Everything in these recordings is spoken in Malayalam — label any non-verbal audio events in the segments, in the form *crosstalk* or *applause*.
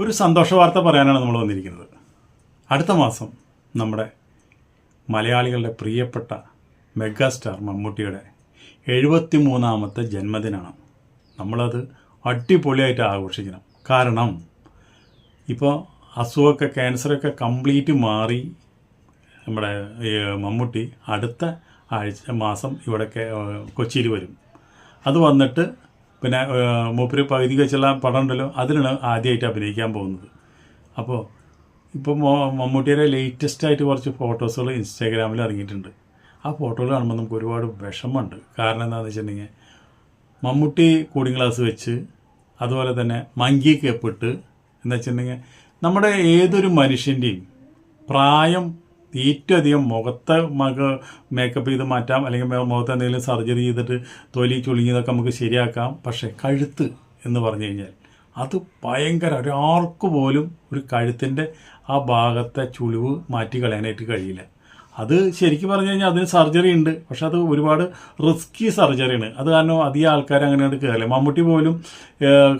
ഒരു സന്തോഷ വാർത്ത പറയാനാണ് നമ്മൾ വന്നിരിക്കുന്നത്. അടുത്ത മാസം നമ്മുടെ മലയാളികളുടെ പ്രിയപ്പെട്ട മെഗാസ്റ്റാർ മമ്മൂട്ടിയുടെ എഴുപത്തി മൂന്നാമത്തെ ജന്മദിനമാണ്. നമ്മളത് അടിപൊളിയായിട്ട് ആഘോഷിക്കണം. കാരണം ഇപ്പോൾ അസുഖമൊക്കെ ക്യാൻസറൊക്കെ കംപ്ലീറ്റ് മാറി നമ്മുടെ മമ്മൂട്ടി അടുത്ത ആഴ്ച മാസം ഇവിടെ കൊച്ചിയിൽ വരും. അത് വന്നിട്ട് പിന്നെ മൂപ്പര് പകുതി വെച്ചുള്ള പടം ഉണ്ടല്ലോ അതിലാണ് ആദ്യമായിട്ട് അഭിനയിക്കാൻ പോകുന്നത്. അപ്പോൾ ഇപ്പോൾ മമ്മൂട്ടിയുടെ ലേറ്റസ്റ്റ് ആയിട്ട് കുറച്ച് ഫോട്ടോസുകൾ ഇൻസ്റ്റാഗ്രാമിൽ ഇറങ്ങിയിട്ടുണ്ട്. ആ ഫോട്ടോകൾ കാണുമ്പോൾ നമുക്ക് ഒരുപാട് വിഷമമുണ്ട്. കാരണം എന്താണെന്ന് വെച്ചിട്ടുണ്ടെങ്കിൽ മമ്മൂട്ടി കൂളിംഗ് ഗ്ലാസ് വെച്ച് അതുപോലെ തന്നെ മങ്കി കേപ്പിട്ട് എന്ന് വെച്ചിട്ടുണ്ടെങ്കിൽ നമ്മുടെ ഏതൊരു മനുഷ്യന്റെയും പ്രായം ഏറ്റവും മുഖത്തെ മക മേക്കപ്പ് ചെയ്ത് മാറ്റാം അല്ലെങ്കിൽ മുഖത്ത് എന്തെങ്കിലും സർജറി ചെയ്തിട്ട് തൊലി ചുളുങ്ങിയതൊക്കെ നമുക്ക് ശരിയാക്കാം. പക്ഷേ കഴുത്ത് എന്ന് പറഞ്ഞു കഴിഞ്ഞാൽ അത് ഭയങ്കര ഒരാൾക്ക് പോലും ഒരു കഴുത്തിന്റെ ആ ഭാഗത്തെ ചുളിവ് മാറ്റി കളയാനായിട്ട് കഴിയില്ല. അത് ശരിക്കും പറഞ്ഞു കഴിഞ്ഞാൽ അതിന് സർജറി ഉണ്ട്. പക്ഷെ അത് ഒരുപാട് റിസ്കി സർജറിയാണ് അത് കാരണം അധികം ആൾക്കാർ അങ്ങനെ കയറില്ല മമ്മൂട്ടി പോലും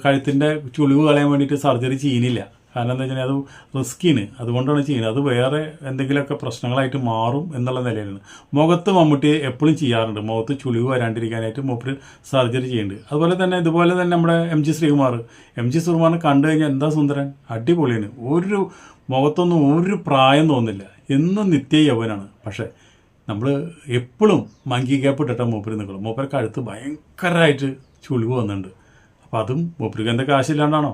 കഴുത്തിന്റെ ചുളിവ് കളയാൻ വേണ്ടിയിട്ട് സർജറി ചെയ്യുന്നില്ല. കാരണം എന്താ വെച്ചാൽ അത് റിസ്കിന് അതുകൊണ്ടാണ് ചെയ്യുന്നത്. അത് വേറെ എന്തെങ്കിലുമൊക്കെ പ്രശ്നങ്ങളായിട്ട് മാറും എന്നുള്ള നിലയിലാണ്. മുഖത്ത് മമ്മൂട്ടി എപ്പോഴും ചെയ്യാറുണ്ട്. മുഖത്ത് ചുളിവ് വരാണ്ടിരിക്കാനായിട്ട് മൂപ്പര് സർജറി ചെയ്യുന്നുണ്ട്. അതുപോലെ തന്നെ ഇതുപോലെ തന്നെ നമ്മുടെ M G Sreekumar. M G ശ്രീകുമാറിനെ കണ്ടു കഴിഞ്ഞാൽ എന്താ സുന്ദരൻ? അടിപൊളിയാണ്. ഒരു മുഖത്തൊന്നും ഒരു പ്രായം തോന്നില്ല എന്നും നിത്യ യൗവനാണ് പക്ഷേ നമ്മൾ എപ്പോഴും മങ്കി ഗ്യാപ്പ് ഇട്ടിട്ടാണ് മൂപ്പര് നിൽക്കുള്ളൂ മൂപ്പര് കഴുത്ത് ഭയങ്കരമായിട്ട് ചുളിവ് വന്നിട്ടുണ്ട്. അപ്പോൾ അതും മൂപ്പർക്ക് എന്താ കാശില്ലാണ്ടാണോ?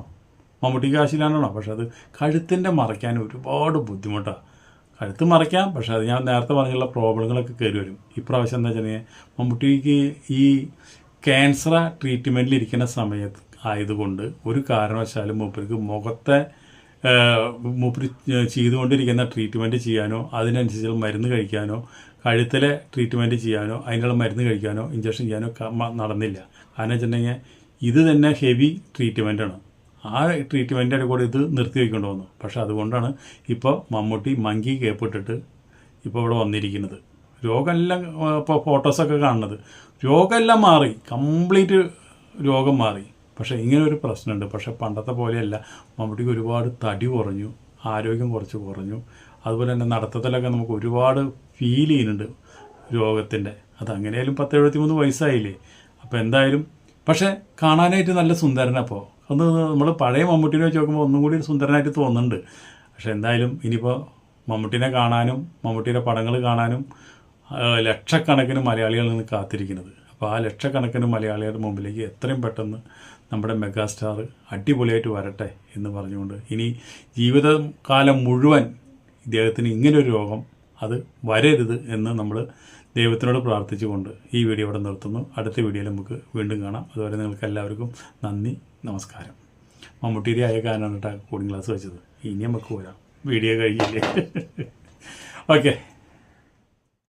മമ്മൂട്ടിക്ക് കാശിലാണോ പക്ഷെ അത് കഴുത്തിന്റെ മറയ്ക്കാൻ ഒരുപാട് ബുദ്ധിമുട്ടാണ് കഴുത്ത് മറയ്ക്കാം പക്ഷെ അത് ഞാൻ നേരത്തെ പറഞ്ഞുള്ള പ്രോബ്ലങ്ങളൊക്കെ കയറി വരും. ഇപ്രാവശ്യം എന്താ വെച്ചിട്ടുണ്ടെങ്കിൽ മമ്മൂട്ടിക്ക് ഈ ക്യാൻസർ ട്രീറ്റ്മെന്റിൽ ഇരിക്കുന്ന സമയത്ത് ആയതുകൊണ്ട് ഒരു കാരണവശാലും മൂപ്പർക്ക് മുഖത്തെ മൂപ്പര് ചെയ്തുകൊണ്ടിരിക്കുന്ന ട്രീറ്റ്മെന്റ് ചെയ്യാനോ അതിനനുസരിച്ച് മരുന്ന് കഴിക്കാനോ കഴുത്തിലെ ട്രീറ്റ്മെന്റ് ചെയ്യാനോ അതിനുള്ള മരുന്ന് കഴിക്കാനോ ഇഞ്ചക്ഷൻ ചെയ്യാനോ നടന്നില്ല. കാരണം വെച്ചിട്ടുണ്ടെങ്കിൽ ഇത് തന്നെ ഹെവി ട്രീറ്റ്മെന്റാണ് ആ ട്രീറ്റ്മെന്റിന്റെ കൂടെ ഇത് നിർത്തി വയ്ക്കേണ്ടി വന്നു. പക്ഷേ അതുകൊണ്ടാണ് ഇപ്പോൾ മമ്മൂട്ടി മങ്കി കേപ്പിട്ടിട്ട് ഇപ്പോൾ ഇവിടെ വന്നിരിക്കുന്നത്. രോഗമെല്ലാം ഇപ്പോൾ ഫോട്ടോസൊക്കെ കാണുന്നത്. രോഗമെല്ലാം മാറി. കംപ്ലീറ്റ് രോഗം മാറി. പക്ഷേ ഇങ്ങനെ ഒരു പ്രശ്നമുണ്ട്. പക്ഷേ പണ്ടത്തെ പോലെയല്ല. മമ്മൂട്ടിക്ക് ഒരുപാട് തടി കുറഞ്ഞു ആരോഗ്യം കുറച്ച് കുറഞ്ഞു. അതുപോലെ തന്നെ നടത്തത്തിലൊക്കെ നമുക്ക് ഒരുപാട് ഫീൽ ചെയ്യുന്നുണ്ട് രോഗത്തിന്റെ. അത് അങ്ങനെയായാലും പത്ത് എഴുപത്തി മൂന്ന് വയസ്സായില്ലേ? അപ്പോൾ എന്തായാലും പക്ഷേ കാണാനായിട്ട് നല്ല സുന്ദരനപ്പോൾ ഒന്ന് നമ്മൾ പഴയ മമ്മൂട്ടിനെ വെച്ച് നോക്കുമ്പോൾ ഒന്നും കൂടി സുന്ദരനായിട്ട് തോന്നുന്നുണ്ട്. പക്ഷേ എന്തായാലും ഇനിയിപ്പോൾ മമ്മൂട്ടിനെ കാണാനും മമ്മൂട്ടിയുടെ പടങ്ങൾ കാണാനും ലക്ഷക്കണക്കിന് മലയാളികൾ നിന്ന് കാത്തിരിക്കുന്നത്. അപ്പോൾ ആ ലക്ഷക്കണക്കിന് മലയാളികളുടെ മുമ്പിലേക്ക് എത്രയും പെട്ടെന്ന് നമ്മുടെ മെഗാസ്റ്റാർ അടിപൊളിയായിട്ട് വരട്ടെ എന്ന് പറഞ്ഞുകൊണ്ട് ഇനി ജീവിതകാലം മുഴുവൻ ഇദ്ദേഹത്തിന് ഇങ്ങനൊരു രോഗം അത് വരരുത് എന്ന് നമ്മൾ ദൈവത്തിനോട് പ്രാർത്ഥിച്ചുകൊണ്ട് ഈ വീഡിയോ ഇവിടെ നിർത്തുന്നു. അടുത്ത വീഡിയോയിൽ നമുക്ക് വീണ്ടും കാണാം. അതുവരെ നിങ്ങൾക്ക് എല്ലാവർക്കും നന്ദി നമസ്കാരം. മമ്മൂട്ടിയുടെ ആയ കാരണമാണ് കേട്ടോ ക്ലാസ് വെച്ചത്. ഇനി നമുക്ക് പോരാം വീഡിയോ കഴിഞ്ഞില്ലേ? *laughs* ഓക്കെ